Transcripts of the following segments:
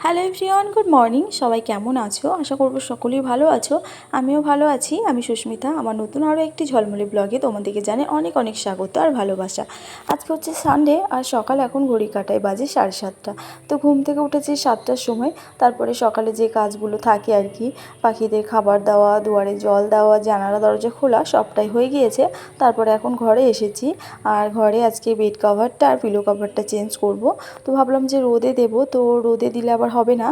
Hello everyone good morning সবাই কেমন আছো? আশা করব সকলেই ভালো আছো। আমিও ভালো আছি। আমি সুস্মিতা। আমার নতুন আরও একটি ঝলমলে ব্লগে তোমাদেরকে জানে অনেক অনেক স্বাগত আর ভালোবাসা। আজকে হচ্ছে সানডে আর সকাল এখন ঘড়ি কাটায় বাজে সাড়ে সাতটা। তো ঘুম থেকে উঠেছি সাতটার সময়। তারপরে সকালে যে কাজগুলো থাকে আর কি, পাখিদের খাবার দেওয়া, দুয়ারে জল দেওয়া, জানালা দরজা খোলা, সবটাই হয়ে গিয়েছে। তারপরে এখন ঘরে এসেছি। আর ঘরে আজকে বেড কভারটা আর পিলো কভারটা চেঞ্জ করব। তো ভাবলাম যে রোদে দেবো। তো রোদে দিলে আবার হবে না।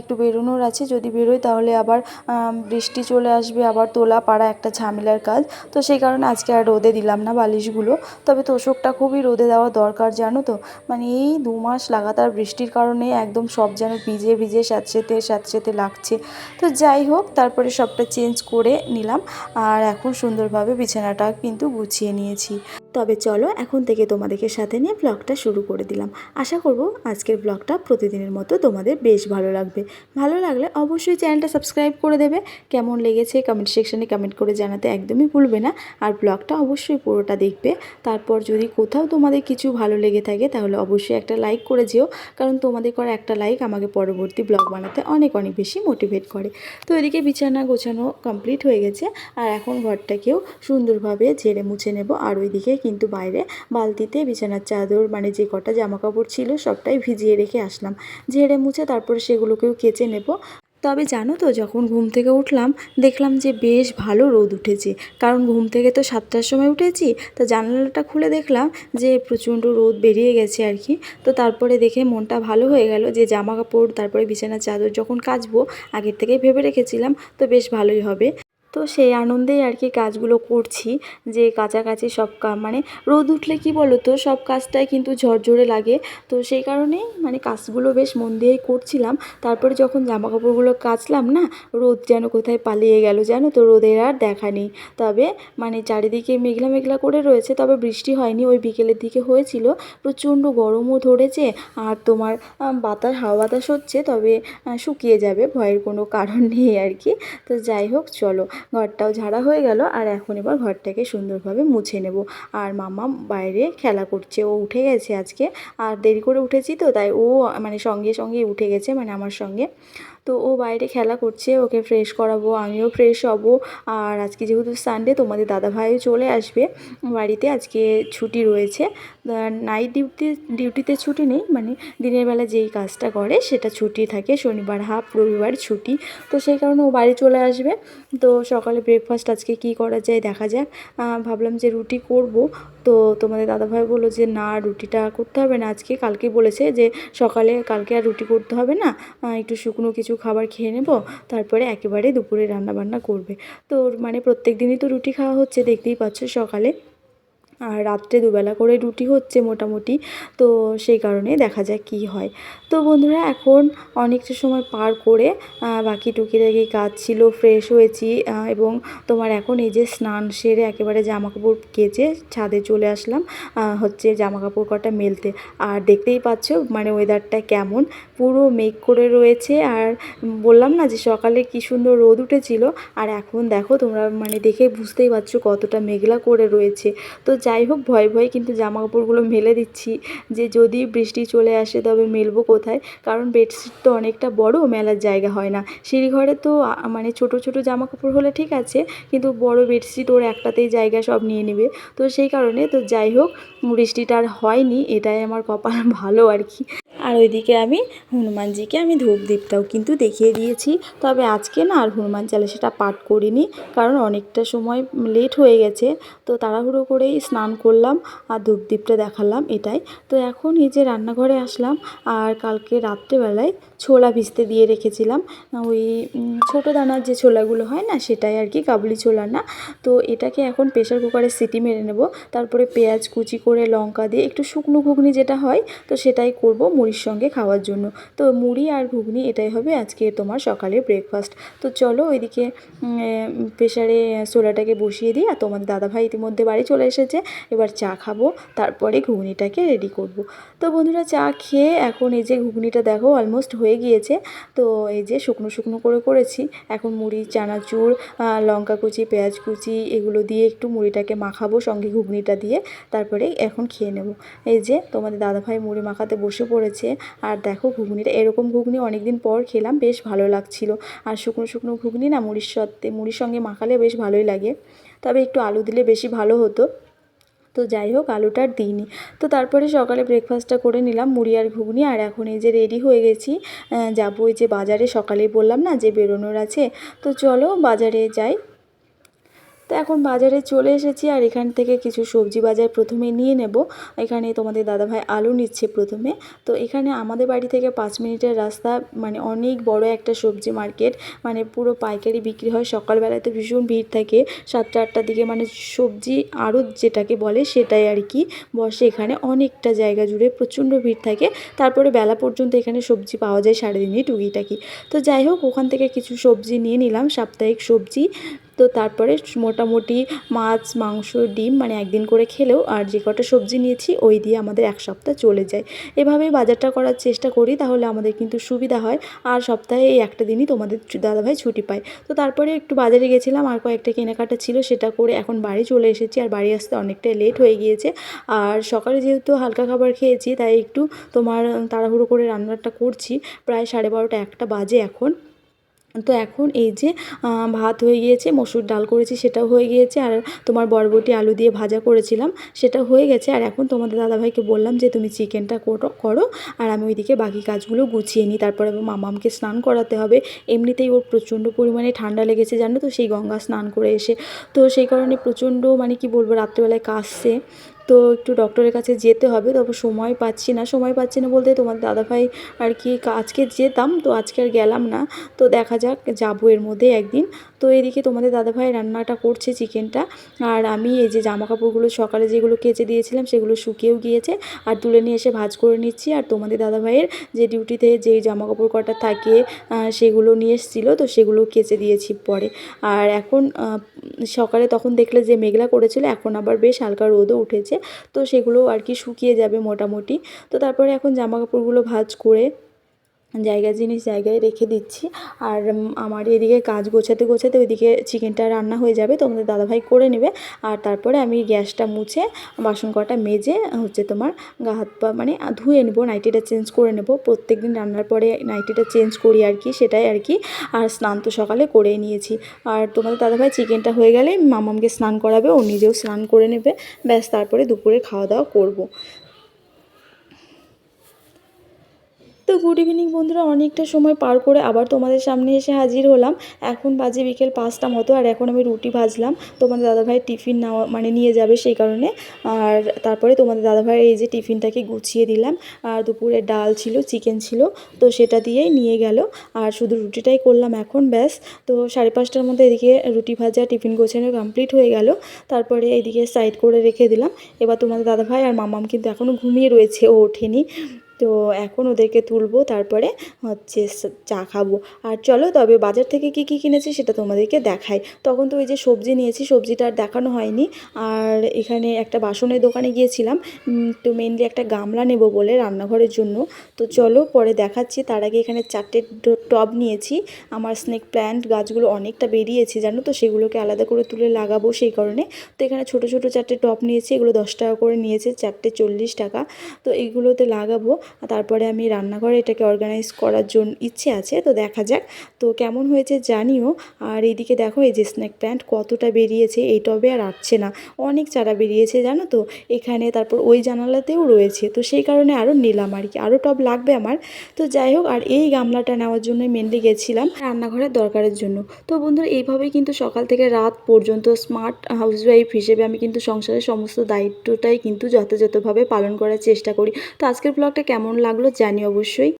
একটু বেরোনোর আছে। যদি বেরোই তাহলে আবার বৃষ্টি চলে আসবে, আবার তোলা পাড়া একটা ঝামেলার কাজ। তো সেই কারণে আজকে আর রোদে দিলাম না বালিশগুলো। তবে তোষকটা খুবই রোদে দেওয়া দরকার, জানো তো? মানে এই দু মাস লাগাতার বৃষ্টির কারণে একদম সব যেন ভিজে ভিজে স্যাঁতসেতে স্যাঁতসেতে লাগছে। তো যাই হোক, তারপরে সবটা চেঞ্জ করে নিলাম। আর এখন সুন্দরভাবে বিছানাটা কিন্তু গুছিয়ে নিয়েছি। তবে চলো এখন থেকে তোমাদেরকে সাথে নিয়ে ব্লগটা শুরু করে দিলাম। আশা করব আজকের ব্লগটা প্রতিদিনের মতো তোমাদের বেশ ভালো লাগবে। ভালো লাগলে অবশ্যই চ্যানেলটা সাবস্ক্রাইব করে দেবে। কেমন লেগেছে কমেন্ট সেকশানে কমেন্ট করে জানাতে একদমই ভুলবে না। আর ব্লগটা অবশ্যই পুরোটা দেখবে। তারপর যদি কোথাও তোমাদের কিছু ভালো লেগে থাকে তাহলে অবশ্যই একটা লাইক করে যেও। কারণ তোমাদের করা একটা লাইক আমাকে পরবর্তী ব্লগ বানাতে অনেক অনেক বেশি মোটিভেট করে। তো এদিকে বিছানা গোছানো কমপ্লিট হয়ে গেছে। আর এখন ঘরটাকেও সুন্দরভাবে ঝেড়ে মুছে নেব। আর ওইদিকে কিন্তু বাইরে বালতিতে বিছানার চাদর মানে যে কটা জামা কাপড় ছিল সবটাই ভিজিয়ে রেখে আসলাম। ঝেড়ে মুছে তারপরে সেগুলোকেও কেচে নেব। তবে জানো তো, যখন ঘুম থেকে উঠলাম, দেখলাম যে বেশ ভালো রোদ উঠেছে। কারণ ঘুম থেকে তো সাতটার সময় উঠেছি, তো জানালাটা খুলে দেখলাম যে প্রচণ্ড রোদ বেরিয়ে গেছে আর কি। তো তারপরে দেখে মনটা ভালো হয়ে গেল যে জামা কাপড় তারপরে বিছানার চাদর যখন কাচবো, আগের থেকেই ভেবে রেখেছিলাম, তো বেশ ভালোই হবে। তো সেই আনন্দেই আর কি কাজগুলো করছি, যে কাছাকাছি সব মানে রোদ উঠলে কি বলো তো সব কাজটাই কিন্তু ঝরঝরে লাগে। তো সেই কারণেই মানে কাজগুলো বেশ মন দিয়েই করছিলাম। তারপরে যখন জামা কাপড়গুলো কাচলাম না, রোদ যেন কোথায় পালিয়ে গেল জানো তো, রোদের আর দেখা নেই। তবে মানে চারিদিকে মেঘলা মেঘলা করে রয়েছে, তবে বৃষ্টি হয়নি, ওই বিকেলের দিকে হয়েছিল। প্রচণ্ড গরমও ধরেছে, আর তোমার বাতাস, হাওয়া বাতাস হচ্ছে, তবে শুকিয়ে যাবে, ভয়ের কোনো কারণ নেই আর কি। তো যাই হোক, চলো। ঘরটাও ঝাড়া হয়ে গেল আর এখন এবার ঘরটাকে সুন্দরভাবে মুছে নেব। আর মামা বাইরে খেলা করছে, ও উঠে গেছে আজকে। আর দেরি করে উঠেছি তো, তাই ও মানে সঙ্গে সঙ্গে উঠে গেছে মানে আমার সঙ্গে। তো ও বাইরে খেলা করছে, ওকে ফ্রেশ করাবো, আমিও ফ্রেশ হব। আর আজকে যেহেতু সানডে তোমাদের দাদাভাইও চলে আসবে। বাড়িতে আজকে ছুটি রয়েছে। নাইট ডিউটি ডিউটিতে ছুটি নেই মানে দিনের বেলা যেই কাজটা করে সেটা ছুটি থাকে। শনিবার হাফ রবিবার ছুটি। তো সেই কারণে ও বাড়ি চলে আসবে। তো সকালে ব্রেকফাস্ট আজকে কি করা যায় দেখা যাক। ভাবলাম যে রুটি করব। তো তোমাদের দাদাভাই বলল যে, না, রুটিটা করতে হবে না, আজকে কালকে বলেছে যে, সকালে কালকে আর রুটি করতে হবে না একটু শুকনো কিছু খাবার খেয়ে নেব, তারপরে একেবারে দুপুরে রান্নাবান্না করবে। তো মানে প্রত্যেক দিনই তো রুটি খাওয়া হচ্ছে, দেখতেই পাচ্ছ সকালে। আর রাত্রে দুবেলা করে রুটি হচ্ছে মোটামুটি। তো সেই কারণে দেখা যাক কী হয়। তো বন্ধুরা, এখন অনেকটা সময় পার করে বাকি টুকিটাকি কাজ ছিল ফ্রেশ হয়েছি এবং তোমার এখন এই যে স্নান সেরে একেবারে জামা কাপড় কেচে ছাদে চলে আসলাম হচ্ছে জামা কাপড় কটা মেলতে। আর দেখতেই পাচ্ছ মানে ওয়েদারটা কেমন। পুরো মেঘ করে রয়েছে, আর বললাম না যে সকালে কি সুন্দর রোদ উঠেছিল, আর এখন দেখো তোমরা মানে দেখে বুঝতেই পারছ কতটা মেঘলা করে রয়েছে। তো যাই হোক, ভয়ে ভয়ে কিন্তু জামা কাপড়গুলো মেলে দিচ্ছি যে যদি বৃষ্টি চলে আসে তবে মেলবো কোথায়? কারণ বেডশিট তো অনেকটা বড়, মেলার জায়গা হয় না। সিঁড়িঘরে তো মানে ছোট ছোট জামা কাপড় হলে ঠিক আছে, কিন্তু বড় বেডশিট ওর একটাতেই জায়গা সব নিয়ে নেবে। তো সেই কারণে তো যাই হোক, বৃষ্টিটা আর হয়নি, এটাই আমার কপাল ভালো আর কি। আর ওইদিকে আমি হনুমানজিকে আমি ধূপ দীপটাও কিন্তু দেখিয়ে দিয়েছি। তবে আজকে না আর হনুমান চালিসাটা পাঠ করিনি, কারণ অনেকটা সময় লেট হয়ে গেছে। তো তাড়াহুড়ো করেই স্নান করলাম আর ধূপ দীপটা দেখালাম এটাই। তো এখন এই যে রান্নাঘরে আসলাম আর কালকে রাত্রেবেলায় ছোলা ভিজতে দিয়ে রেখেছিলাম। ওই ছোটো দানার যে ছোলাগুলো হয় না, সেটাই আর কি, কাবলি ছোলা না। তো এটাকে এখন প্রেশার কুকারে সিটি মেরে নেব। তারপরে পেঁয়াজ কুচি করে লঙ্কা দিয়ে একটু শুকনো ঘুগনি যেটা হয়, তো সেটাই করব। মুড়ির সঙ্গে খাওয়ার জন্য। তো মুড়ি আর ঘুগনি এটাই হবে আজকে তোমার সকালের ব্রেকফাস্ট তো চলো ওইদিকে প্রেশারে সোলাটাকে বসিয়ে দিই আর তোমাদের দাদাভাই ইতিমধ্যে বাড়ি চলে এসেছে। এবার চা খাব, তারপরে ঘুগনিটাকে রেডি করব। তো বন্ধুরা চা খেয়ে এখন এই যে ঘুগনিটা দেখো অলমোস্ট হয়ে গিয়েছে। তো এই যে শুকনো শুকনো করে করেছি। এখন মুড়ি, চানাচুর লঙ্কা কুচি, পেঁয়াজ কুচি এগুলো দিয়ে একটু মুড়িটাকে মাখাবো সঙ্গে ঘুগনিটা দিয়ে। তারপরে এখন খেয়ে নেব। এই যে তোমাদের দাদাভাই মুড়ি মাখাতে বসে পড়েছে। আর দেখো ঘুগনিটা, এরকম ঘুগনি অনেক দিন পর খেলাম, বেশ ভালো লাগছিল। আর শুকনো শুকনো ঘুগনি না মুড়ির সাথে, মুড়ির সঙ্গে মাখালে বেশ ভালোই লাগে। তবে একটু আলু দিলে বেশি ভালো হতো। তো যাই হোক, আলুটা আর দিইনি। তো তারপরে সকালে ব্রেকফাস্টটা করে নিলাম, মুড়ি আর ঘুগনি। আর এখন এই যে রেডি হয়ে গেছি যাব ওই যে বাজারে। সকালে বললাম না যে বেরোনোর আছে। তো চলো বাজারে যাই। তো এখন বাজারে চলে এসেছি আর এখান থেকে কিছু সবজি বাজার প্রথমে নিয়ে নেব। এখানে তোমাদের দাদাভাই আলু নিচ্ছে প্রথমে। তো এখানে আমাদের বাড়ি থেকে পাঁচ মিনিটের রাস্তা মানে অনেক বড় একটা সবজি মার্কেট মানে পুরো পাইকারি বিক্রি হয়। সকালবেলায় তো ভীষণ ভিড় থাকে। সাতটা, আটটার দিকে মানে সবজি আড়ত যেটাকে বলে সেটাই আর কি। বসে এখানে অনেকটা জায়গা জুড়ে প্রচণ্ড ভিড় থাকে। তারপরে বেলা পর্যন্ত এখানে সবজি পাওয়া যায় সারাদিনই টুকিটাকি। তো যাই হোক, ওখান থেকে কিছু সবজি নিয়ে নিলাম, সাপ্তাহিক সবজি। তো তারপরে মোটামুটি মাছ, মাংস, ডিম মানে একদিন করে খেলেও আর যে কটা সবজি নিয়েছি ওই দিয়ে আমাদের এক সপ্তাহ চলে যায়। এভাবেই বাজারটা করার চেষ্টা করি তাহলে আমাদের কিন্তু সুবিধা হয়। আর সপ্তাহে এই একটা দিনই তোমাদের দাদাভাই ছুটি পায়। তো তারপরে একটু বাজারে গেছিলাম, আর কয়েকটা কেনাকাটা ছিল সেটা করে এখন বাড়ি চলে এসেছি। আর বাড়ি আসতে অনেকটাই লেট হয়ে গিয়েছে। আর সকালে যেহেতু হালকা খাবার খেয়েছি, তাই একটু তোমার তাড়াহুড়ো করে রান্নাটা করছি। প্রায় সাড়ে বারোটা একটা বাজে এখন। তো এখন এই যে ভাত হয়ে গিয়েছে, মসুর ডাল করেছি, সেটাও হয়ে গিয়েছে, আর তোমার বরবটি আলু দিয়ে ভাজা করেছিলাম, সেটা হয়ে গেছে, আর এখন তোমাদের দাদাভাইকে বললাম যে, তুমি চিকেনটা করো করো, আর আমি ওইদিকে বাকি কাজগুলো গুছিয়ে নিই, তারপরে মামামকে স্নান করাতে হবে। এমনিতেই ওর প্রচণ্ড পরিমাণে ঠান্ডা লেগেছে, জানো তো, সেই গঙ্গা স্নান করে এসে। তো সেই কারণে প্রচণ্ড মানে কি বলব, রাত্রেবেলায় কাশছে। তো একটু ডক্টরের কাছে যেতে হবে, তবে সময় পাচ্ছি না। সময় পাচ্ছি না বলতে তোমার দাদাভাই আর কি আজকে যেতাম, তো আজকে আর গেলাম না। তো দেখা যাক, যাব এর মধ্যে একদিন। তো এদিকে তোমাদের দাদাভাই রান্নাটা করছে চিকেনটা। আর আমি এই যে জামা কাপড়গুলো সকালে যেগুলো কেচে দিয়েছিলাম, সেগুলো শুকিয়েও গিয়েছে। আর তুলে নিয়ে এসে ভাজ করে নিচ্ছি। আর তোমাদের দাদাভাইয়ের যে ডিউটিতে যে জামা কাপড় কটা থাকে সেগুলো নিয়ে এসেছিল, তো সেগুলো কেচে দিয়েছি পরে। আর এখন সকালে তখন দেখলে যে মেঘলা করেছিল, এখন আবার বেশ হালকা রোদও উঠেছে। তো সেগুলো আর কি শুকিয়ে যাবে মোটামুটি। তো তারপরে এখন জামা কাপড়গুলো ভাজ করে জায়গা জিনিস জায়গায় রেখে দিচ্ছি। আর আমার এদিকে কাজ গোছাতে গোছাতে ওইদিকে চিকেনটা রান্না হয়ে যাবে তোমাদের দাদাভাই করে নেবে। আর তারপরে আমি গ্যাসটা মুছে বাসন কটা মেজে, হচ্ছে তোমার গা হাত পা মানে ধুয়ে নেব, নাইটিটা চেঞ্জ করে নেব। প্রত্যেক দিন রান্নার পরে নাইটিটা চেঞ্জ করি আর কি, সেটাই আর কি। আর স্নান তো সকালে করেই নিয়েছি। আর তোমাদের দাদাভাই চিকেনটা হয়ে গেলে মামামকে স্নান করাবে, ও নিজেও স্নান করে নেবে। ব্যাস, তারপরে দুপুরে খাওয়া দাওয়া করব তো গুড ইভিনিং বন্ধুরা, অনেকটা সময় পার করে আবার তোমাদের সামনে এসে হাজির হলাম। এখন বাজে বিকেল পাঁচটা মতো, আর এখন আমি রুটি ভাজলাম। তোমাদের দাদাভাই টিফিন নেওয়া মানে নিয়ে যাবে সেই কারণে। আর তারপরে তোমাদের দাদাভাইয়ের এই যে টিফিনটাকে গুছিয়ে দিলাম। আর দুপুরে ডাল ছিল, চিকেন ছিল, তো সেটা দিয়েই নিয়ে গেল। আর শুধু রুটিটাই করলাম এখন, ব্যাস। তো সাড়ে পাঁচটার মধ্যে এদিকে রুটি ভাজা, টিফিন গোছানো কমপ্লিট হয়ে গেল। তারপরে এদিকে সাইড করে রেখে দিলাম। এবার তোমাদের দাদাভাই আর মামাম কিন্তু এখনও ঘুমিয়ে রয়েছে, ও ওঠেনি। তো এখন ওদেরকে তুলবো, তারপরে হচ্ছে চা খাব। আর চলো, তবে বাজার থেকে কি কি কিনেছি সেটা তোমাদেরকে দেখাই। তখন তো ওই যে সবজি নিয়েছি, সবজিটা আর দেখানো হয়নি। আর এখানে একটা বাসনের দোকানে গিয়েছিলাম। তো মেনলি একটা গামলা নেব বলে রান্নাঘরের জন্য। তো চলো, পরে দেখাচ্ছি। তার আগে এখানে চারটে টব নিয়েছি। আমার স্নেক প্ল্যান্ট গাছগুলো অনেকটা বেরিয়েছে, জানো তো? সেগুলোকে আলাদা করে তুলে লাগাবো সেই কারণে। তো এখানে ছোট ছোট চারটে টব নিয়েছি। এগুলো দশ টাকা করে নিয়েছে, চারটে চল্লিশ টাকা। তো এইগুলোতে লাগাবো। তারপরে আমি রান্নাঘরে এটাকে অর্গানাইজ করার জন্য ইচ্ছে আছে, তো দেখা যাক। তো কেমন হয়েছে জানিও। আর এইদিকে দেখো, এই যে স্ন্যাক প্ল্যান্ট কতটা বেরিয়েছে, এই টবে আর আসছে না। অনেক চারা বেরিয়েছে, জানো তো? এখানে তারপর ওই জানালাতেও রয়েছে। তো সেই কারণে আরও নিলাম আর কি। আরও টব লাগবে আমার। তো যাই হোক, আর এই গামলাটা নেওয়ার জন্য মেনলি গেছিলাম রান্নাঘরের দরকারের জন্য। তো বন্ধুরা এইভাবেই কিন্তু সকাল থেকে রাত পর্যন্ত স্মার্ট হাউসওয়াইফ হিসেবে আমি কিন্তু সংসারের সমস্ত দায়িত্বটাই কিন্তু যথাযথভাবে পালন করার চেষ্টা করি। তো আজকের ব্লগটা কেমন লাগল জানি অবশ্যই।